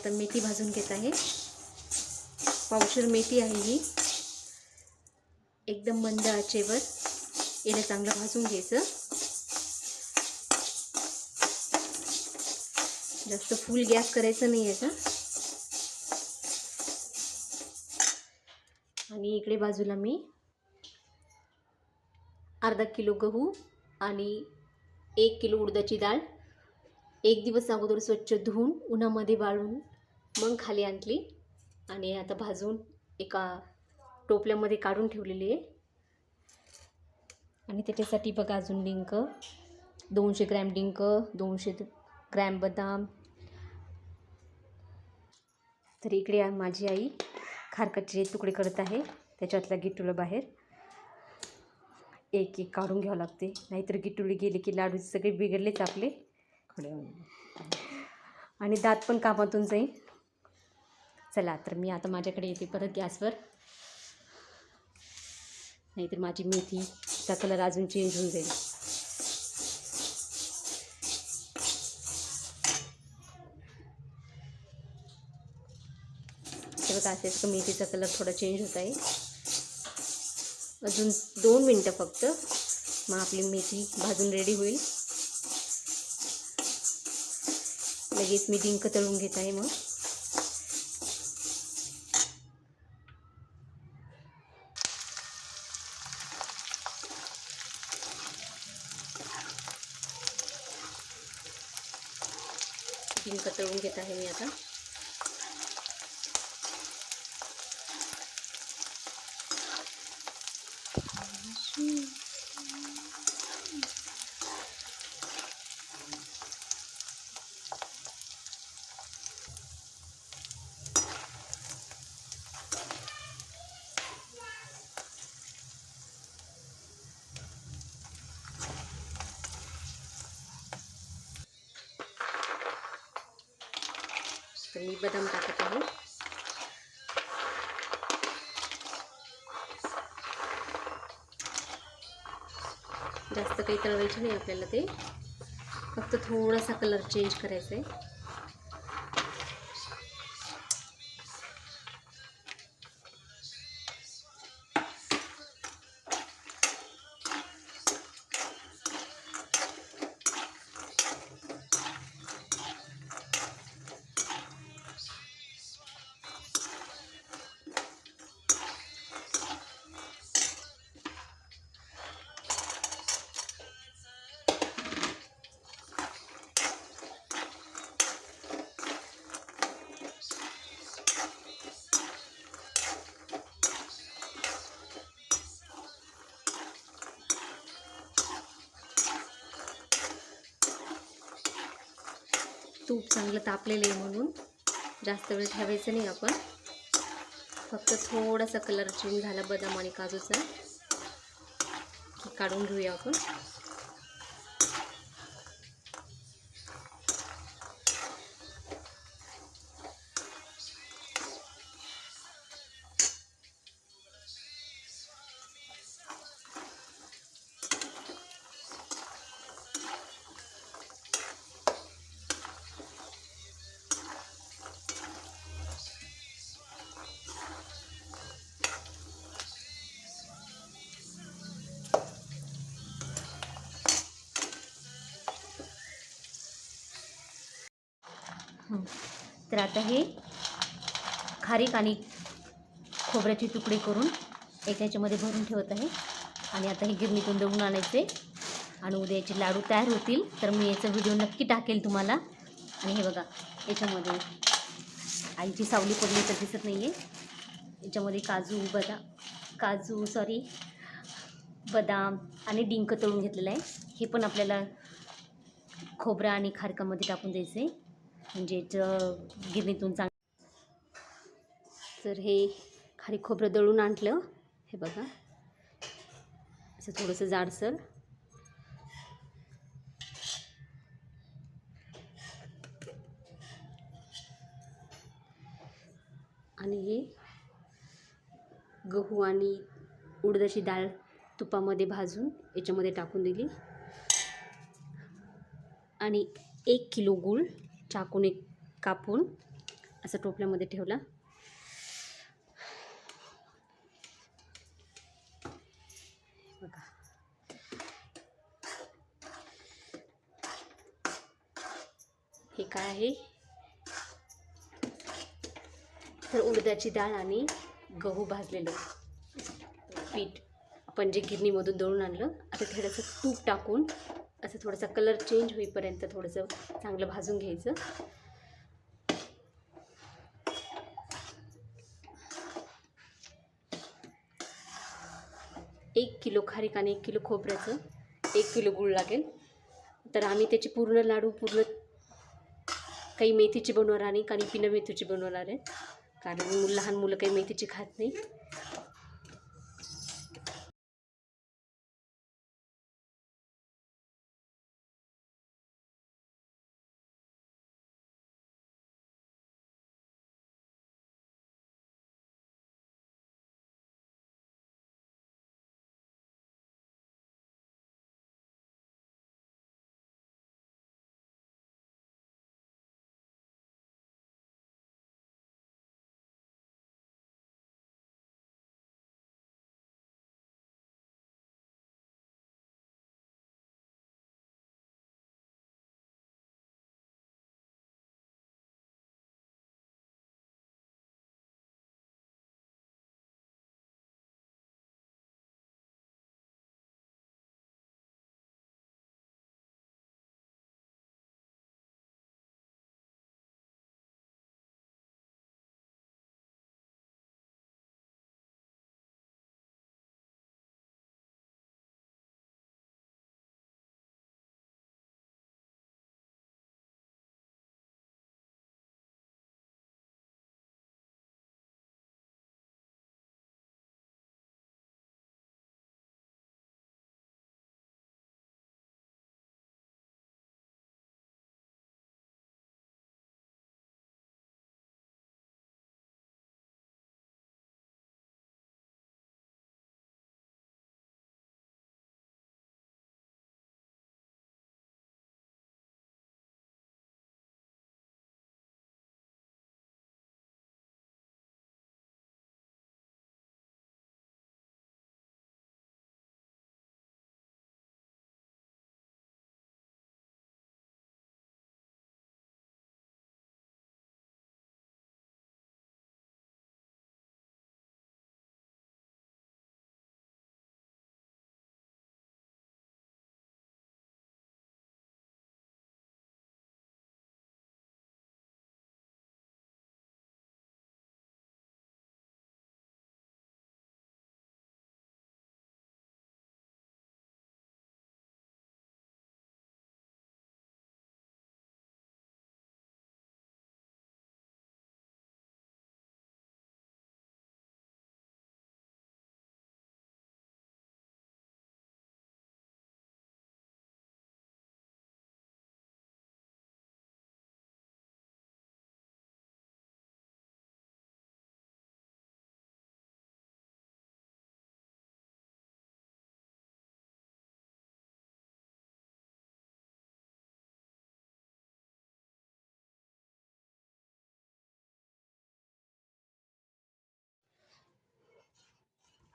आता मेथी भाजून घेत आहे. पावशर मेथी आहे ही. एकदम मंद आचेवर याला चांगलं भाजून घ्यायचं. जास्त फुल गॅस करायचं नाही याचा. आणि इकडे बाजूला मी अर्धा किलो गहू आणि एक किलो उडदाची डाळ एक दिवस अगोदर स्वच्छ धुवून उन्हामध्ये वाळून मग खाली आणली आणि आता भाजून एका टोपल्यामध्ये काढून ठेवलेली आहे. आणि त्याच्यासाठी बघा अजून डिंक दोनशे ग्रॅम डिंक दोनशे ग्रॅम बदाम. तर इकडे माझी आई खारकाचे तुकडे करत आहे त्याच्यातला गिटुला बाहेर. एक एक काढून घ्यावं लागते नाहीतर गिटुली गेले की लाडू सगळे बिघडलेच आपले. आणि दात पण कामातून जाईल चला तर मी आता माझ्याकडे येते परत गॅसवर. नाहीतर माझी मेथीचा कलर अजून चेंज होऊन जाईल. हे बघा असेच मेथीचा कलर थोडा चेंज होत आहे. अजून दोन मिनटं फक्त. मग आपली मेथी भाजून रेडी होईल. लगेच मी डिंक तळून घेत आहे मग. डिंक तळून घेत आहे मी आता. तर मी बदाम टाकत आहे. जास्त काही तळवायचे नाही आपल्याला ते. फक्त थोडासा कलर चेंज करायचा आहे. तूप चांगलं तापलेलं आहे म्हणून जास्त वेळ ठेवायचं नाही आपण. फक्त थोडासा कलर चेंज झाला बदाम आणि काजूचा. काढून घेऊया आपण. तर आता हे खारीक आणि खोबऱ्याचे तुकडे करून एक याच्यामध्ये भरून ठेवत आहे. आणि आता हे गिरणीतून दळून आणायचे. आणि उद्या याचे लाडू तयार होतील. तर मी याचा व्हिडिओ नक्की टाकेल तुम्हाला. आणि हे बघा याच्यामध्ये आईची सावली पडली तर दिसत नाही आहे याच्यामध्ये काजू बदाम काजू सॉरी बदाम आणि डिंक तळून घेतलेलं आहे. हे पण आपल्याला खोबरं आणि खारकामध्ये टाकून द्यायचं आहे म्हणजे याचं गिरणीतून चांग तर हे खाली खोबरं दळून आणलं. हे बघा. असं थोडंसं जाडसर. आणि हे गहू आणि उडदाची डाळ तुपामध्ये भाजून याच्यामध्ये टाकून दिली. आणि एक किलो गूळ चाकूने कापून असं टोपल्यामध्ये ठेवला. बघा. हे काय आहे? तर उडदाची डाळ आणि गहू भाजलेलं पीठ. आपण जे गिरणीमधून दळून आणलं आता थोडंसं तूप टाकून असं थोडासा कलर चेंज होईपर्यंत थोडंसं चांगलं भाजून घ्यायचं. एक किलो खारीक आणि एक किलो खोबऱ्याचं एक किलो गूळ लागेल. तर आम्ही त्याचे पूर्ण लाडू पूर्ण काही मेथीचे बनवणार आणि काही पिनं मेथीचे बनवणार आहे. कारण लहान मुलं काही मेथीची खात नाही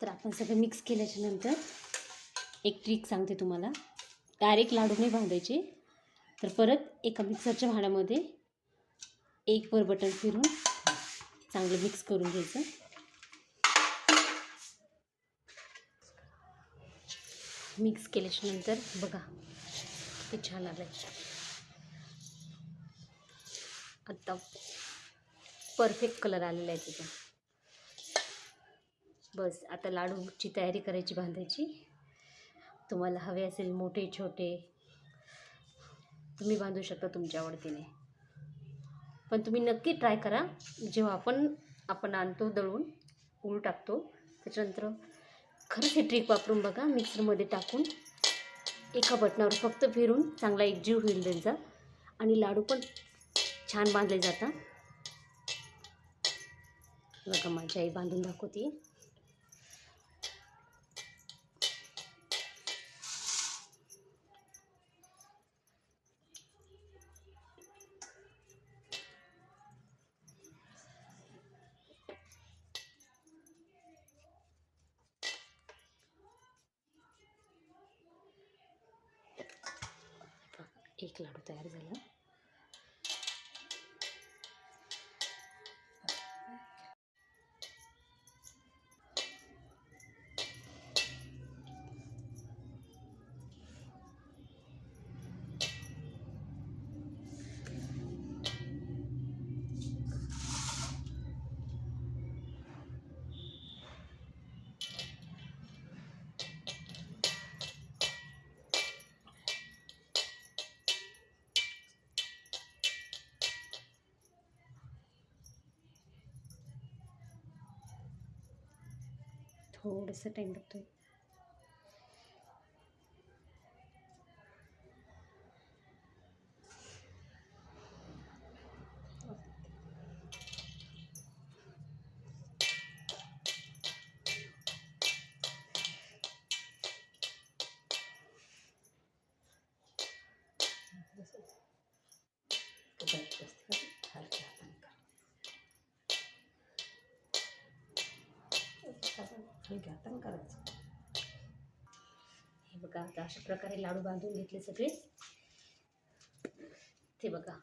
तर आपण सगळं मिक्स केल्याच्यानंतर एक ट्रिक सांगते तुम्हाला. डायरेक्ट लाडू नाही बांधायचे तर परत एका मिक्सरच्या भांड्यामध्ये एक वर बटन फिरून चांगलं मिक्स करून घ्यायचं. मिक्स केल्याच्यानंतर बघा ते छान आलं आता परफेक्ट कलर आलेला आहे त्याचा. बस आता लाडूची तयारी करायची बांधायची. तुम्हाला हवे असेल मोठे छोटे तुम्ही बांधू शकता तुमच्या आवडतीने. पण तुम्ही नक्की ट्राय करा. जेव्हा आपण आपण आणतो दळून गूळ टाकतो त्याच्यानंतर खरंच हे ट्रिक वापरून बघा मिक्सरमध्ये टाकून एका बटनावर फक्त फिरून चांगला एकजीव होईल त्यांचा. आणि लाडू पण छान बांधले जातात. बघा माझी आई बांधून दाखवते. एक लाडू तयार झाला थोडंसं टाईम लागतोय हलक्या हाताने करायचं. हे बघा आता अशा प्रकारे लाडू बांधून घेतले सगळे. ते बघा.